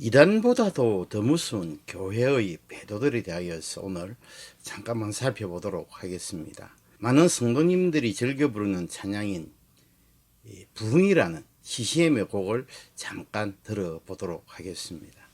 이단보다도 더 무서운 교회의 배도들에 대하여서 오늘 잠깐만 살펴보도록 하겠습니다. 많은 성도님들이 즐겨 부르는 찬양인 이 부흥이라는 CCM의 곡을 잠깐 들어보도록 하겠습니다.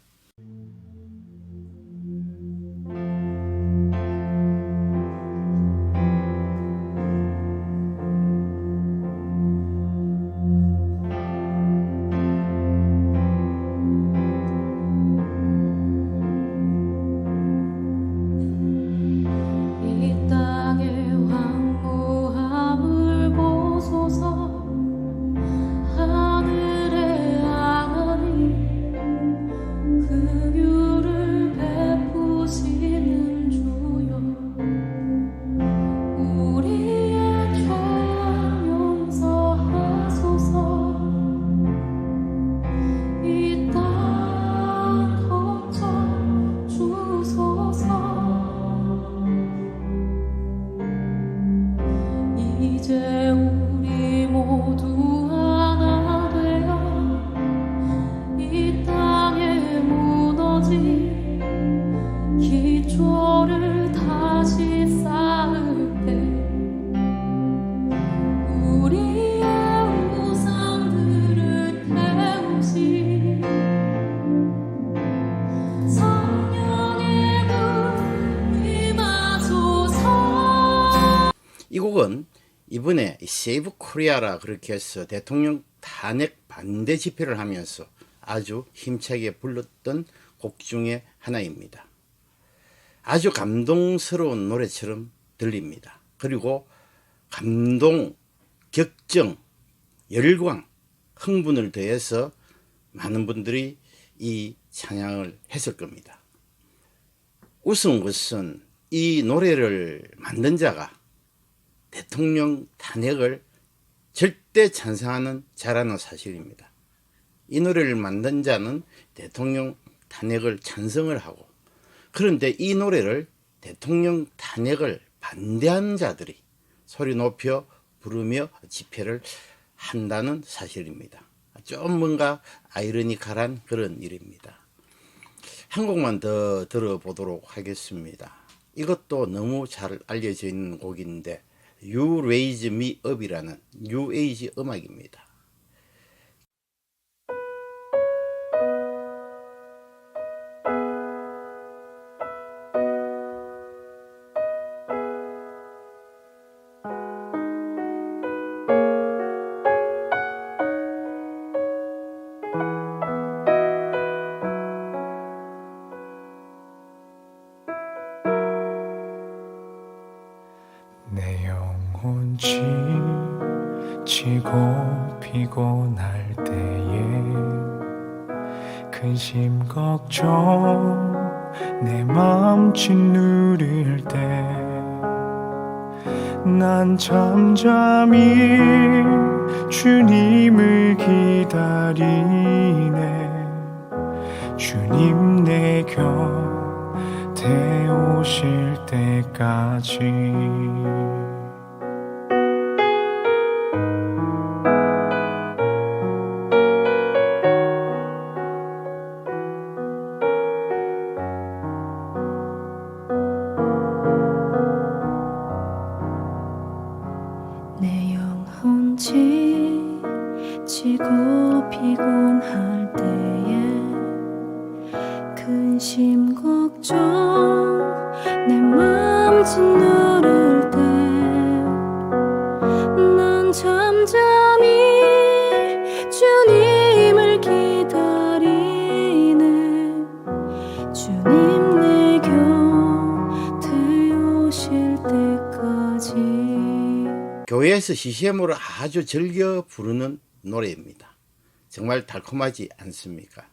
이 곡은 이번에 세이브 코리아라 그렇게 해서 대통령 탄핵 반대 집회를 하면서 아주 힘차게 불렀던 곡 중에 하나입니다. 아주 감동스러운 노래처럼 들립니다. 그리고 감동, 격정, 열광, 흥분을 더해서 많은 분들이 이 찬양을 했을 겁니다. 우스운 것은 이 노래를 만든 자가 대통령 탄핵을 절대 찬성하는 자라는 사실입니다. 이 노래를 만든 자는 대통령 탄핵을 찬성을 하고 그런데 이 노래를 대통령 탄핵을 반대하는 자들이 소리 높여 부르며 집회를 한다는 사실입니다. 좀 뭔가 아이러니컬한 그런 일입니다. 한 곡만 더 들어보도록 하겠습니다. 이것도 너무 잘 알려져 있는 곡인데 You Raise Me Up이라는 뉴 에이지 음악입니다. 피곤할 때에 근심 걱정 내맘 짓누릴 때 난 잠잠히 주님을 기다리네. 주님 내 곁에 오실 때까지 근심 걱정 내맘 짓누를 때 난 잠잠히 주님을 기다리네 주님 내 곁에 오실 때까지 교회에서 CCM으로 아주 즐겨 부르는 노래입니다. 정말 달콤하지 않습니까?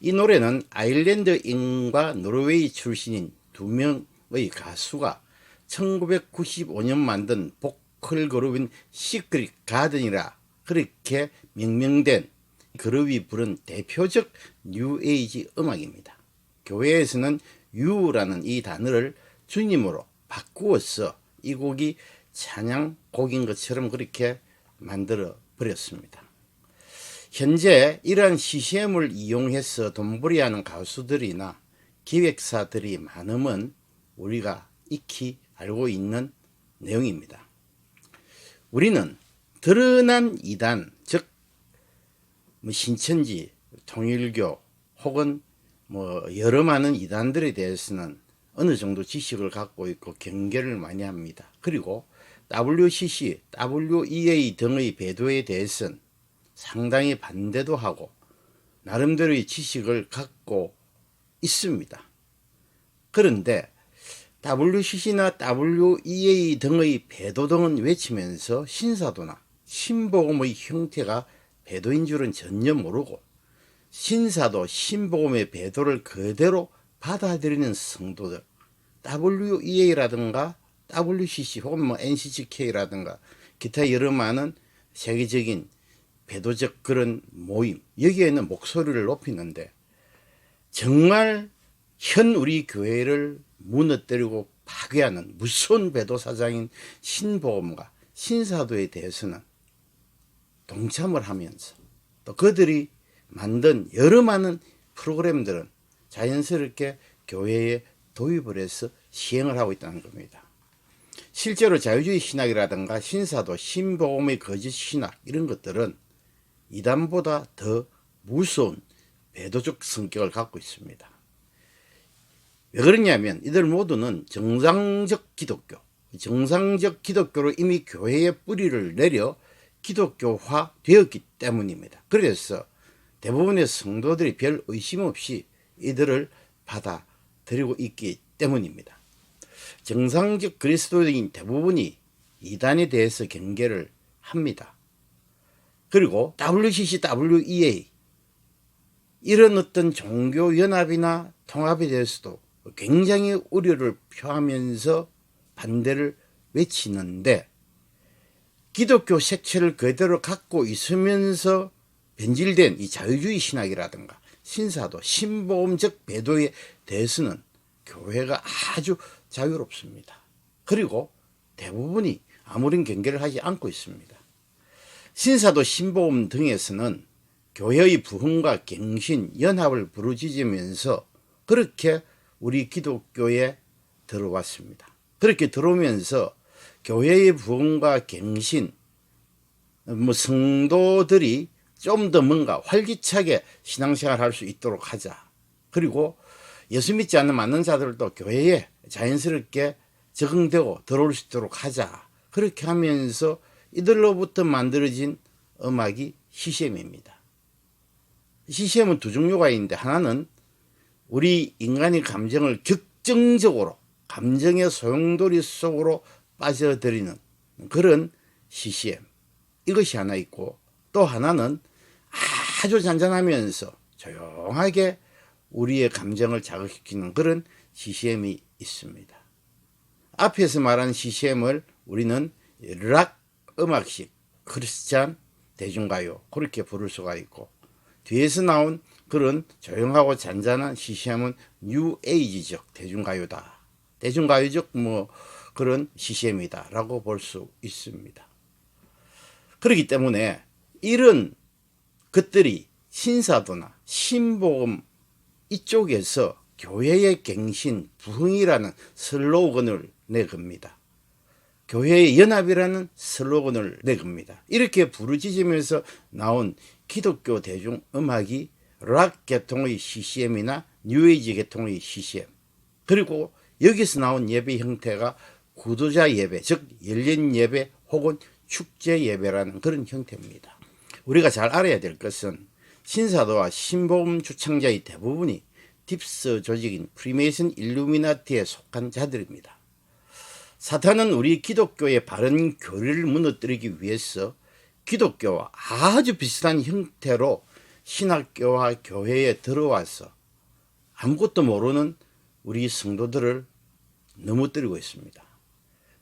이 노래는 아일랜드인과 노르웨이 출신인 두 명의 가수가 1995년 만든 보컬 그룹인 시크릿 가든이라 그렇게 명명된 그룹이 부른 대표적 뉴에이지 음악입니다. 교회에서는 유라는 이 단어를 주님으로 바꾸어서 이 곡이 찬양 곡인 것처럼 그렇게 만들어 버렸습니다. 현재 이러한 CCM을 이용해서 돈벌이하는 가수들이나 기획사들이 많음은 우리가 익히 알고 있는 내용입니다. 우리는 드러난 이단, 즉, 뭐 신천지, 통일교, 혹은 뭐 여러 많은 이단들에 대해서는 어느 정도 지식을 갖고 있고 경계를 많이 합니다. 그리고 WCC, WEA 등의 배도에 대해서는 상당히 반대도 하고 나름대로의 지식을 갖고 있습니다. 그런데 WCC나 WEA 등의 배도 등은 외치면서 신사도나 신복음의 형태가 배도인 줄은 전혀 모르고 신사도 신복음의 배도를 그대로 받아들이는 성도들 WEA라든가 WCC 혹은 뭐 NCCK라든가 기타 여러 많은 세계적인 배도적 그런 모임 여기에는 목소리를 높이는데 정말 현 우리 교회를 무너뜨리고 파괴하는 무서운 배도 사장인 신보험과 신사도에 대해서는 동참을 하면서 또 그들이 만든 여러 많은 프로그램들은 자연스럽게 교회에 도입을 해서 시행을 하고 있다는 겁니다. 실제로 자유주의 신학이라든가 신사도, 신복음의 거짓 신학 이런 것들은 이단보다 더 무서운 배도적 성격을 갖고 있습니다. 왜 그러냐면 이들 모두는 정상적 기독교, 정상적 기독교로 이미 교회의 뿌리를 내려 기독교화 되었기 때문입니다. 그래서 대부분의 성도들이 별 의심 없이 이들을 받아들이고 있기 때문입니다. 정상적 그리스도인 대부분이 이단에 대해서 경계를 합니다. 그리고 WCC, WEA 이런 어떤 종교 연합이나 통합에 대해서도 굉장히 우려를 표하면서 반대를 외치는데 기독교 색채를 그대로 갖고 있으면서 변질된 이 자유주의 신학이라든가 신사도 신보험적 배도에 대해서는 교회가 아주 자유롭습니다. 그리고 대부분이 아무런 경계를 하지 않고 있습니다. 신사도 신보험 등에서는 교회의 부흥과 갱신, 연합을 부르짖으면서 그렇게 우리 기독교에 들어왔습니다. 그렇게 들어오면서 교회의 부흥과 갱신, 뭐 성도들이 좀 더 뭔가 활기차게 신앙생활 할 수 있도록 하자. 그리고 예수 믿지 않는 많은 자들도 교회에 자연스럽게 적응되고 들어올 수 있도록 하자. 그렇게 하면서 이들로부터 만들어진 음악이 CCM입니다. CCM은 두 종류가 있는데 하나는 우리 인간의 감정을 격정적으로 감정의 소용돌이 속으로 빠져들이는 그런 CCM. 이것이 하나 있고 또 하나는 아주 잔잔하면서 조용하게 우리의 감정을 자극시키는 그런 CCM이 있습니다. 앞에서 말한 CCM을 우리는 락 음악식, 크리스찬 대중가요 그렇게 부를 수가 있고 뒤에서 나온 그런 조용하고 잔잔한 CCM은 뉴에이지적 대중가요다. 대중가요적 뭐 그런 CCM이다 라고 볼 수 있습니다. 그렇기 때문에 이런 것들이 신사도나 신복음 이쪽에서 교회의 갱신, 부흥이라는 슬로건을 내겁니다. 교회의 연합이라는 슬로건을 내겁니다. 이렇게 부르짖으면서 나온 기독교 대중 음악이 락 계통의 CCM이나 뉴에이지 계통의 CCM 그리고 여기서 나온 예배 형태가 구도자 예배, 즉 열린 예배 혹은 축제 예배라는 그런 형태입니다. 우리가 잘 알아야 될 것은 신사도와 신복음 주창자의 대부분이 딥스 조직인 프리메이슨 일루미나티에 속한 자들입니다. 사탄은 우리 기독교의 바른 교리를 무너뜨리기 위해서 기독교와 아주 비슷한 형태로 신학교와 교회에 들어와서 아무것도 모르는 우리 성도들을 넘어뜨리고 있습니다.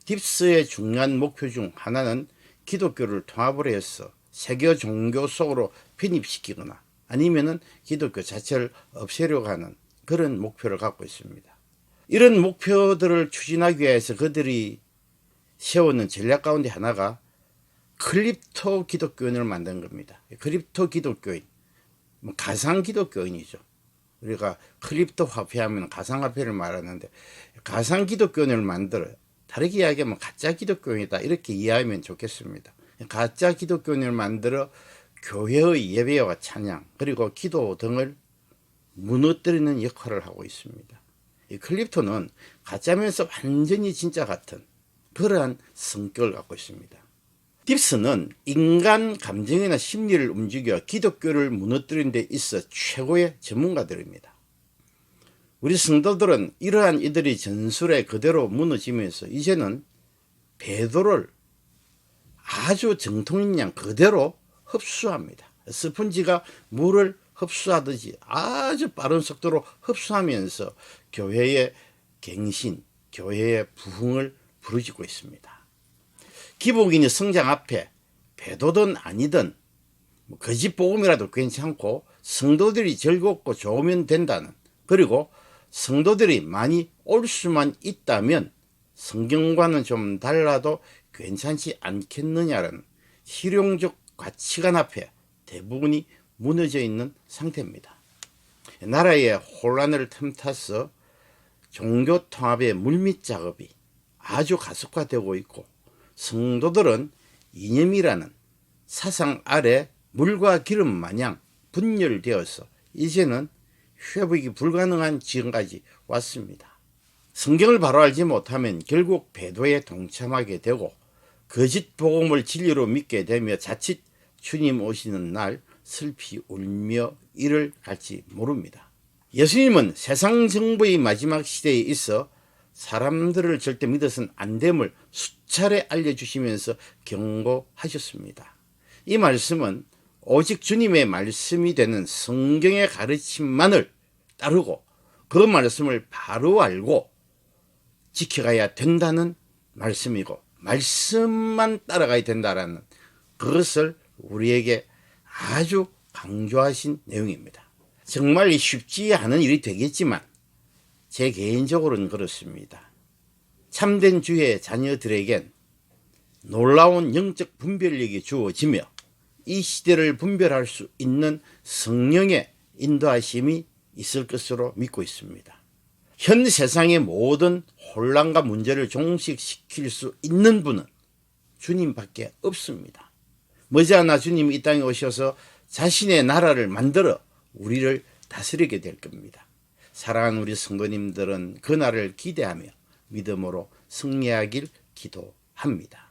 딥스의 중요한 목표 중 하나는 기독교를 통합을 해서 세계 종교 속으로 편입시키거나 아니면은 기독교 자체를 없애려고 하는 그런 목표를 갖고 있습니다. 이런 목표들을 추진하기 위해서 그들이 세우는 전략 가운데 하나가 크립토 기독교인을 만든 겁니다. 크립토 기독교인, 뭐 가상 기독교인이죠. 우리가 크립토 화폐하면 가상 화폐를 말하는데 가상 기독교인을 만들어 다르게 이야기하면 가짜 기독교인이다 이렇게 이해하면 좋겠습니다. 가짜 기독교인을 만들어 교회의 예배와 찬양 그리고 기도 등을 무너뜨리는 역할을 하고 있습니다. 이 클립토는 가짜면서 완전히 진짜 같은 그러한 성격을 갖고 있습니다. 딥스는 인간 감정이나 심리를 움직여 기독교를 무너뜨리는 데 있어 최고의 전문가들입니다. 우리 성도들은 이러한 이들의 전술에 그대로 무너지면서 이제는 배도를 아주 정통인 양 그대로 흡수합니다. 스펀지가 물을 흡수하듯이 아주 빠른 속도로 흡수하면서 교회의 갱신, 교회의 부흥을 부르짖고 있습니다. 기복인이 성장 앞에 배도든 아니든 뭐 거짓 복음이라도 괜찮고 성도들이 즐겁고 좋으면 된다는 그리고 성도들이 많이 올 수만 있다면 성경과는 좀 달라도 괜찮지 않겠느냐는 실용적 가치관 앞에 대부분이 무너져 있는 상태입니다. 나라의 혼란을 틈타서 종교 통합의 물밑 작업이 아주 가속화되고 있고 성도들은 이념이라는 사상 아래 물과 기름 마냥 분열되어서 이제는 회복이 불가능한 지경까지 왔습니다. 성경을 바로 알지 못하면 결국 배도에 동참하게 되고 거짓 복음을 진리로 믿게 되며 자칫 주님 오시는 날 슬피 울며 이를 갈지 모릅니다. 예수님은 세상 정부의 마지막 시대에 있어 사람들을 절대 믿어서는 안 됨을 수차례 알려주시면서 경고하셨습니다. 이 말씀은 오직 주님의 말씀이 되는 성경의 가르침만을 따르고 그 말씀을 바로 알고 지켜가야 된다는 말씀이고 말씀만 따라가야 된다라는 그것을 우리에게 아주 강조하신 내용입니다. 정말 쉽지 않은 일이 되겠지만 제 개인적으로는 그렇습니다. 참된 주의 자녀들에겐 놀라운 영적 분별력이 주어지며 이 시대를 분별할 수 있는 성령의 인도하심이 있을 것으로 믿고 있습니다. 현 세상의 모든 혼란과 문제를 종식시킬 수 있는 분은 주님밖에 없습니다. 머지않아 주님이 이 땅에 오셔서 자신의 나라를 만들어 우리를 다스리게 될 겁니다. 사랑하는 우리 성도님들은 그 날을 기대하며 믿음으로 승리하길 기도합니다.